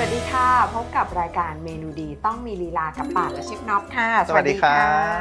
วัสดีค่ะ พบกับรายการเมนูดีต้องมีลีลากับป่านและเชฟน็อปค่ะ สวัสดีครับ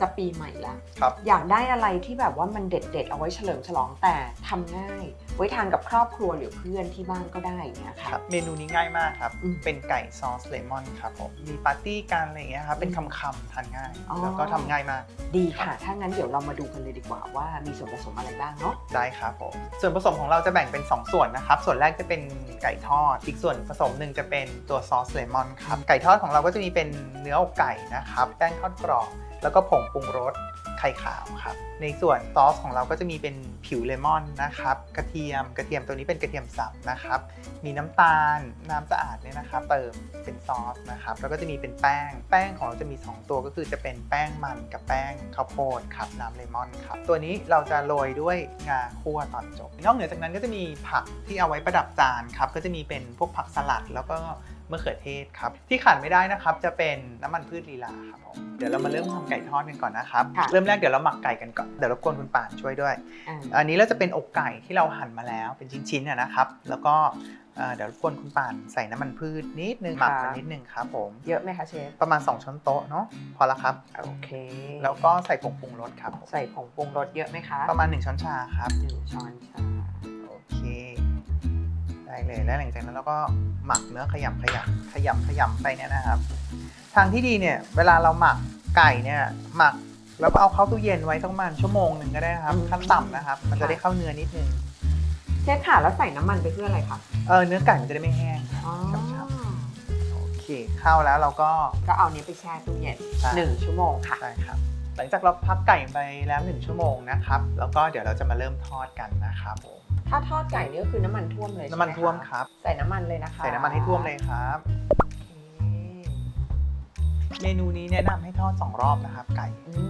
จะปีใหม่แล้วครับ อยากได้อะไรที่แบบว่ามันเด็ดๆ เอาไว้เฉลิมฉลองแต่ทำง่าย ไว้ทานกับครอบครัวหรือเพื่อนที่บ้านก็ได้อย่างเงี้ยคค่ะรับเมนูนี้ง่ายมากครับอืมเป็นไก่ซอสเลมอนครับผมมีปาร์ตี้กันอะไรอย่างเงี้ยครับเป็นคำๆทานง่ายอ๋อแล้วก็ทำง่ายมากดีค่ะ ถ้างั้นเดี๋ยวเรามาดูกันเลยดีกว่าว่ามีส่วนผสมอะไรบ้างเนาะได้ครับผมส่วนผสมของเราจะแบ่งเป็น 2 ส่วนนะครับส่วนแรกจะเป็นไก่ทอดอีกส่วนผสมหนึ่งจะเป็นตัวซอสเลมอนครับ ไก่ทอดของเราก็จะมีเป็นเนื้ออกไก่นะครับ แป้งทอดกรอบ แล้วก็ผงปรุงรส ไข่ขาวครับ ในส่วนซอสของเราก็จะมีเป็นผิวเลมอนนะครับ กระเทียม กระเทียมตัวนี้เป็นกระเทียมสับนะครับ มีน้ำตาล น้ำสะอาดเนี่ยนะครับเติมเป็นซอสนะครับ แล้วก็จะมีเป็นแป้ง แป้งของเราจะมี 2 ตัวก็คือจะเป็นแป้งมันกับแป้งข้าวโพดครับ น้ำเลมอนครับ ตัวนี้เราจะโรยด้วยงาคั่วตอนจบ นอกเหนือจากนั้นก็จะมีผักที่เอาไว้ประดับจานครับ ก็จะมีเป็นพวกผักสลัดแล้วก็ มะเขือเทศครับ ที่ขาดไม่ได้นะครับ จะเป็นน้ำมันพืชลีลาครับผมเดี๋ยวเรามาเริ่มทำไก่ทอดกันก่อนนะครับ ค่ะ เริ่มแรกเดี๋ยวเราหมักไก่กันก่อนเดี๋ยวรบกวนคุณป่านช่วยด้วย อ่าอันนี้เราจะเป็นอกไก่ที่เราหั่นมาแล้วเป็นชิ้นๆนะนะครับ แล้วก็เอ่อเดี๋ยวรบกวนคุณป่านใส่น้ำมันพืชนิดนึงหมักมันนิดนึงครับผมเยอะไหมคะเชฟประมาณ 2ช้อนโต๊ะเนาะพอละครับ โอเคแล้วก็ใส่ผงปรุงรสครับผมใส่ผงปรุงรสเยอะไหมคะประมาณ 1 ช้อนชาครับ หนึ่งช้อนชาโอเค ได้เลยแล้วหลังจากนั้นเราก็ หมักเนื้อขยำขยำขยำขยำไปเนี่ยนะครับ ทางที่ดีเนี่ยเวลาเราหมักไก่เนี่ยหมักแล้วก็เอาเข้าตู้เย็นไว้สักประมาณชั่วโมงหนึ่งก็ได้นะครับ ขั้นต่ำนะครับ มันจะได้เข้าเนื้อนิดนึงเชฟค่ะแล้วใส่น้ำมันไปเพื่ออะไรคะเออเนื้อไก่มันจะได้ไม่แห้งครับอ๋อช้ำๆโอเคเข้าแล้วเราก็ ก็เอานี้ไปแช่ตู้เย็นใช่ หนึ่งชั่วโมงค่ะ ใช่ครับ หลังจากเราพักไก่ไปแล้ว 1 ชั่วโมงนะครับ แล้วก็เดี๋ยวเราจะมาเริ่มทอดกันนะครับผม ถ้าทอดไก่นี่ก็คือน้ำมันท่วมเลยใช่น้ำไหมันท่วมครับ ใส่น้ำมันเลยนะคะใส่น้ำมันให้ท่วมเลยครับ โอเคเมนูนี้แนะนำให้ทอด2รอบนะครับไก่ อืม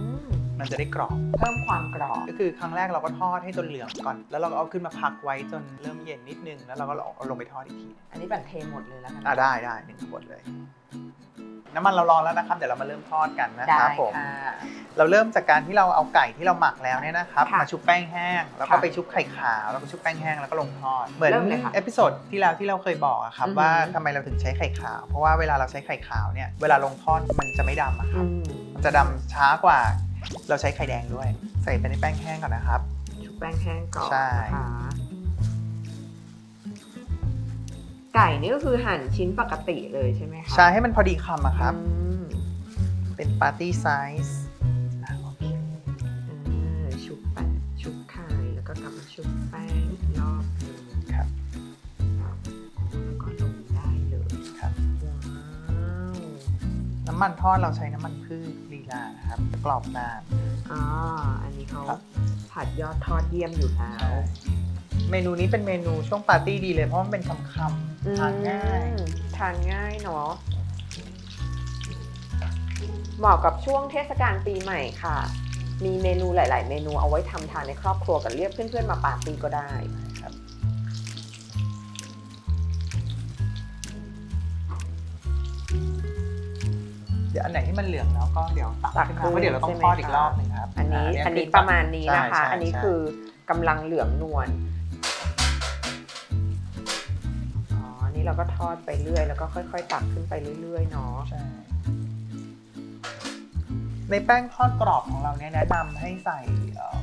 มันจะได้กรอบ เพิ่มความกรอบ ก็คือครั้งแรกเราก็ทอดให้จนเหลืองก่อน แล้วเราก็เอาขึ้นมาพักไว้จนเริ่มเย็นนิดนึง แล้วเราก็เอาลงไปทอดอีกที อันนี้แบบเทหมดเลยแล้วกันอะได้ได้หนึ่งขวดเลย น้ำมันเราร้อนแล้วนะครับ เดี๋ยวเรามาเริ่มทอดกันนะคได้รับผม ค่ะ เราเริ่มจากการที่เราเอาไก่ที่เราหมักแล้วเนี่ยนะครับค่ะมาชุบแป้งแห้ง แล้วก็ค่ะไปชุบไข่ขาวแล้วก็ชุบแป้งแห้งแล้วก็ลงทอดเหมือนเริ่มเลยค่ะเอพิโซดที่แล้วที่เราเคยบอกอะครับอือหือ ว่าทำไมเราถึงใช้ไข่ขาว เพราะว่าเวลาเราใช้ไข่ขาวเนี่ยเวลาลงทอดมันจะไม่ดำอะคอืรับม มันจะดำช้ากว่า เราใช้ไข่แดงด้วย ใส่ไปในแป้งแห้งก่อนนะครับ ชุบแป้งแห้งก่อนใช่ นะคะไก่นี่ก็คือหั่นชิ้นปกติเลยใช่ไหมคะใช่ให้มันพอดีคำอะครับ อืมเป็นปาร์ตี้ไซส์ำมันทอดเราใช้น้ำมันพืชลีลานะครับกรอบนาน อ๋อ อันนี้เขาครับ ผัดยอดทอดเยี่ยมอยู่แล้วเมนูนี้เป็นเมนูช่วงปาร์ตี้ดีเลยเพราะมันเป็นคำๆทานง่าย อืมทานง่ายเนาะ เหมาะกับช่วงเทศกาลปีใหม่ค่ะ มีเมนูหลาย ๆ เมนูเอาไว้ทำทานในครอบครัวกับเรียกเพื่อน ๆ มาปาร์ตี้ก็ได้ เดี๋ยวอันไหนที่มันเหลืองแล้วก็เดี๋ยวตักตักขึ้นขึ้มานเพราะเดี๋ยวเราต้องใช่ไหมทอดอีกคะรอบหนึ่งครับอันนี้าอันนี้คืประมาณนี้นะคะใช่ใช่อันนี้ใช่คือกำลังเหลืองนวลอ๋ออันนี้เราก็ทอดไปเรื่อย แล้วก็ค่อย ๆ ตักขึ้นไปเรื่อยๆเนาะใช่ในแป้งทอดกรอบของเราเนี่ยแนะนำให้ใส่เอ่อ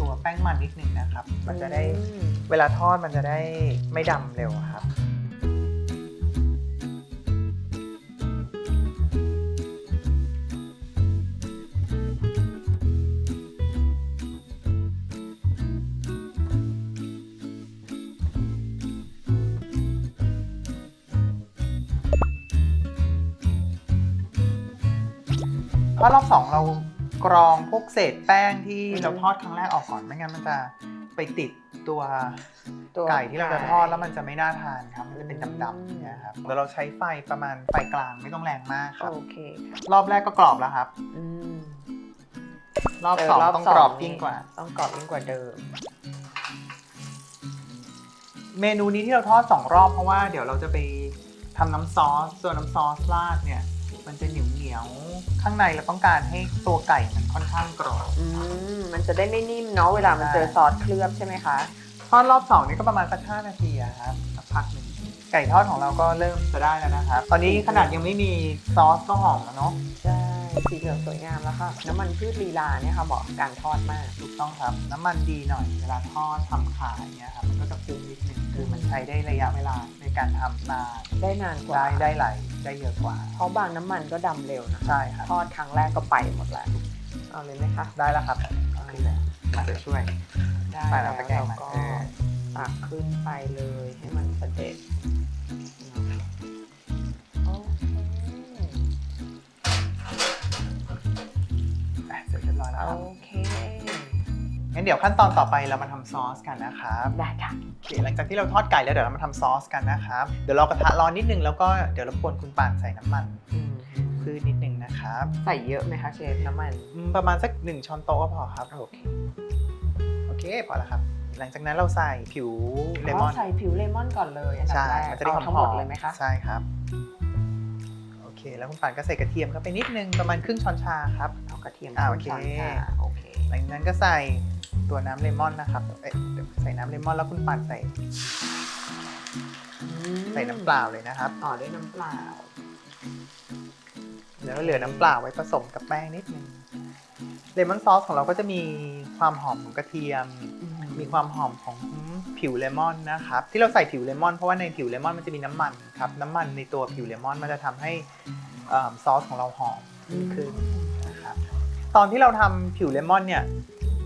ตัวแป้งมันนิดนึงนะครับ มันจะได้อืมเวลาทอดมันจะได้ไม่ดำเร็วครับ เพราะรอบสองเรากรองพวกเศษแป้งที่เราทอดครั้งแรกออกก่อนไม่งั้นมันจะไปติดตัวตัวไก่ที่เราจะทอดแล้วมันจะไม่น่าทานครับมันจะเป็นดำๆอย่างเนี่ยครับแล้วเราใช้ไฟประมาณไฟกลางไม่ต้องแรงมากครับโอเคค่ะรอบแรกก็กรอบแล้วครับอืมรอบสองต้องกรอบยิ่งกว่า ต้องกรอบยิ่งกว่าเดิม เมนูนี้ที่เราทอดสองรอบเพราะว่าเดี๋ยวเราจะไปทำน้ำซอสส่วนน้ำซอสราดเนี่ย มันจะเหนียวเหนียวๆข้างในเราต้องการให้ตัวไก่มันค่อนข้างกรอบ อืมมันจะได้ไม่นิ่มเนาะเวลามันใช่เจอซอสเคลือบใช่ไหมคะ ทอดรอบสองนี่ก็ประมาณสักห้านาทีอะครับสักพักหนึ่งไก่ทอดของเราก็เริ่มจะได้แล้วนะครับ ตอนนี้ขนาดยังไม่มีซอสก็หอมแล้วเนาะใช่ สีเหลืองสวยงามแล้วค่ะ น้ำมันพืชลีลาเนี่ยค่ะเหมาะกับการทอดมาก ถูกต้องครับ น้ำมันดีหน่อย เวลาทอดทำขายเนี่ยครับมันก็จะคุ้มนิดนึงคือมันใช้ได้ระยะเวลาในการทำนานได้นานกว่าได้ได้ไหลายได้เยอะกว่า เพราะบางน้ำมันก็ดำเร็วนะใช่ครับทอดครั้งแรกก็ไปหมดแล้วเอาเลยไหมคะได้แล้วครับโอเคแล้วมาเดี๋ยวช่วยได้ไปแล้แล้ววตะแกรงเรามาก็เออตักขึ้นไปเลยให้มันเสด็จ ครับ โอเค งั้นเดี๋ยวขั้นตอนต่อไปเรามาทำซอสกันนะครับได้ค่ะ โอเคหลังจากที่เราทอดไก่แล้วเดี๋ยวเรามาทำซอสกันนะครับเดี๋ยวรอกระทะร้อนนิดนึงแล้วก็เดี๋ยวรบกวนคุณป่านใส่น้ำมันพืชนิดนึงนะครับใส่เยอะไหมคะเชฟน้ำมัน อืมประมาณสักหนึ่งช้อนโต๊ะก็พอครับโอเคโอเคพอแล้วครับ หลังจากนั้นเราใส่ผิวเลมอน ใส่ผิวเลมอนก่อนเลยอันดับใช่แรกมันจะได้เอาหทั้งอหมมดๆเลยไหมคะ ใช่ครับโอ เคแล้วคุณป่านก็ใส่กระเทียมเข้าไปนิดนึงประมาณครึ่งช้อนชาครับเอากระเทียมอ่าโอเคช้นชาโอเคหลังจากนั้นก็ใส่ตัวน้ำเลมอนนะครับเอ๊ะเดี๋ยวใส่น้ำเลมอนแล้วคุณป่านใส่ ใส่น้ำเปล่าเลยนะครับต่อด้วยน้ำเปล่าแล้วเหลือน้ำเปล่าไว้ผสมกับแป้งนิดนึงเลมอนซอสของเราก็จะมีความหอมของกระเทียม มีความหอมของ ผิวเลมอนนะครับที่เราใส่ผิวเลมอนเพราะว่าในผิวเลมอนมันจะมีน้ำมันครับน้ำมันในตัวผิวเลมอนมันจะทำให้เอิ่มซอสของเราหอมยิ่งขึ้นนะครับตอนที่เราทำผิวเลมอนเนี่ย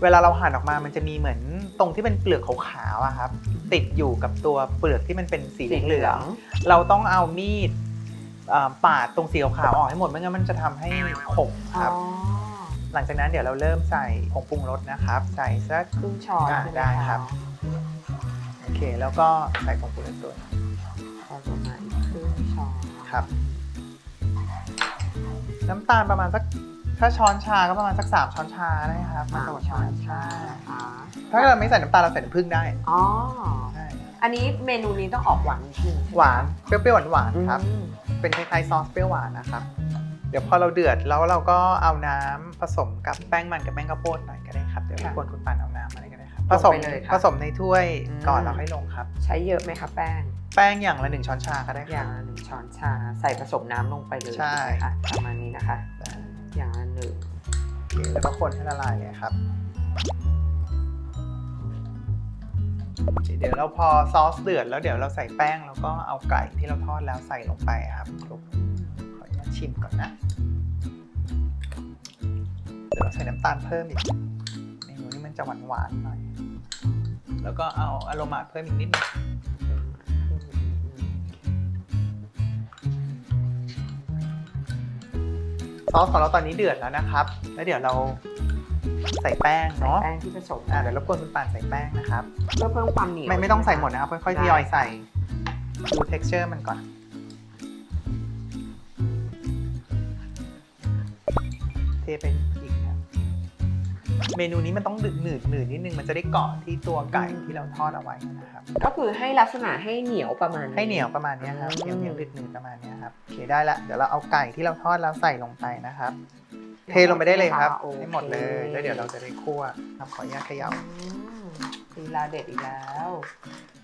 เวลาเราหั่นออกมามันจะมีเหมือนตรงที่เป็นเปลือกขาวๆอะครับติดอยู่กับตัวเปลือกที่มันเป็นสีสีเหเหลืลือองงๆเราต้องเอามีดเอ่อปาดตรงสีขาวๆออกให้หมดไม่งั้นมันจะทำให้ขมครับอ๋อหลังจากนั้นเดี๋ยวเราเริ่มใส่ผงปรุงรสนะครับ ใส่สักครึ่งช้อนอ่าใช่หมะได้ครับ โอเค แล้วก็ใส่ผงปรุงรสตัวเอาประมาณอีกครึ่งช้อนครับ น้ำตาลประมาณสักถ้าช้อนชาก็ประมาณสักสามช้อนชาได้ครับสามผสช้อนชาใช่ค่ะถ้าเราไม่ใส่น้ำตาลเราใส่น้ำผึ้งได้อ๋อใช่อันนี้เมนูนี้ต้องออกหวานนิดนึงใช่ไมหวานเปรี้ยวๆหวานอืมๆครับ เป็นคล้ายๆซอสเปรี้ยวหวานนะครับ เดี๋ยวพอเราเดือดแล้วเราก็เอาน้ำผสมกับแป้งมันกับแป้งข้าวโพดหน่อยก็ได้ครับเดี๋ยวรบกวนคุณปานเอา ผสมลงไปเลยค่ะ ผสมในถ้วยอืม ก่อนแล้วค่อยลงครับ ใช้เยอะไหมคะแป้ง แป้งอย่างละหนึ่งช้อนชาก็ได้อครัย่าบ งละหนึ่งช้อนชาใส่ผสมน้ำลงไปเลยใช่ไหมคะประมาณนี้นะคะ ได้อย่างละหนึ่งโอเคแล้วก็คนให้ละลายเลยครับโอเคเดี๋ยวเราพอซอสเดือดแล้วเดี๋ยวเราใส่แป้งแล้วก็เอาไก่ที่เราทอดแล้วใส่ลงไปครับคลุกขออนุญาตชิมก่อนนะเดี๋ยวเราใส่น้ำตาลเพิ่มอีกเมนูนี้มันจะหวานหวานๆหน่อย แล้วก็เอาอโรมาเพิ่มอีกนิดนึงซอสของเราตอนนี้เดือดแล้วนะครับ แล้วเดี๋ยวเราใส่แป้งเนาะแป้งที่ผสมอ่าเดี๋ยวรบกวนคุณปานใส่แป้งนะครับ เพื่อเพิ่มความเหนียวไม่ไม่ต้องใส่หมดช่ไนะครับ ค่อยๆทยอยใส่ ดู texture มันก่อน เทไปอีกครับ เมนูนี้มันต้องดึกหนืดหนืดนิดนึงมันจะได้เกาะที่ตัวไก่ที่เราทอดเอาไว้นะครับก็คือให้ลักษณะให้เหนียวประมาณให้เหนียวประมาณเนี้ยครับอืเหนีมยวเหนียวดึกหนืดประมาณเนี้ยครับโอเคได้ละเดี๋ยวเราเอาไก่ที่เราทอดแล้วใส่ลงไปนะครับ เทลงไปได้เลยครับโอเคให้หมดเลยแล้วเดี๋ยวเราจะได้คั่วครับขออนุญาตเขย่าอืมลีลาเด็ดอีกแล้ว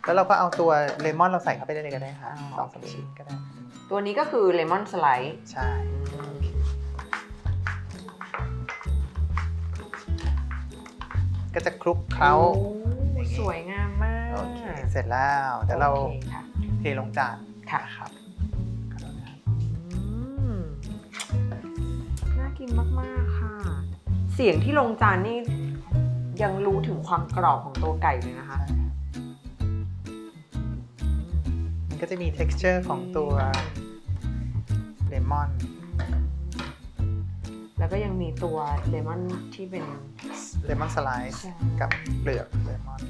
แล้วเราก็เอาตัวเลมอนเราใส่เข้าไปได้เลยก็ได้ครับอ๋อสองสามโอเคชิ้นก็ได้ ตัวนี้ก็คือเลมอนสไลด์ใช่ ก็จะคลุกเคล้าโอ้สวยงามมากโอเคเสร็จแล้วเดี๋ยวเราโอคค่ะ เทลงจานค่ะครับอืมน่ากินมาก ๆ ค่ะ เสียงที่ลงจานนี่ยังรู้ถึงความกรอบของตัวไก่เลยนะคะมันก็จะมี texture ของตัวเลมอน แล้วก็ยังมีตัวเลมอนที่เป็น เลมอนสไลซ์กับเปลือกเลมอน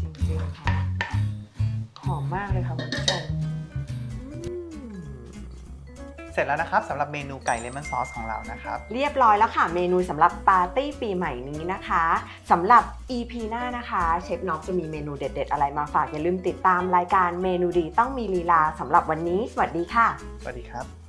จริงๆค่ะหอมมากเลยค่ะคุณผู้ชมเสร็จแล้วนะครับสำหรับเมนูไก่เลมอนซอสของเรานะครับ เรียบร้อยแล้วค่ะ เมนูสำหรับปาร์ตี้ปีใหม่นี้นะคะสำหรับ EP หน้านะคะเชฟน็อกจะมีเมนูเด็ด ๆ อะไรมาฝากอย่าลืมติดตามรายการเมนูดีต้องมีลีลาสำหรับวันนี้ สวัสดีค่ะ สวัสดีครับ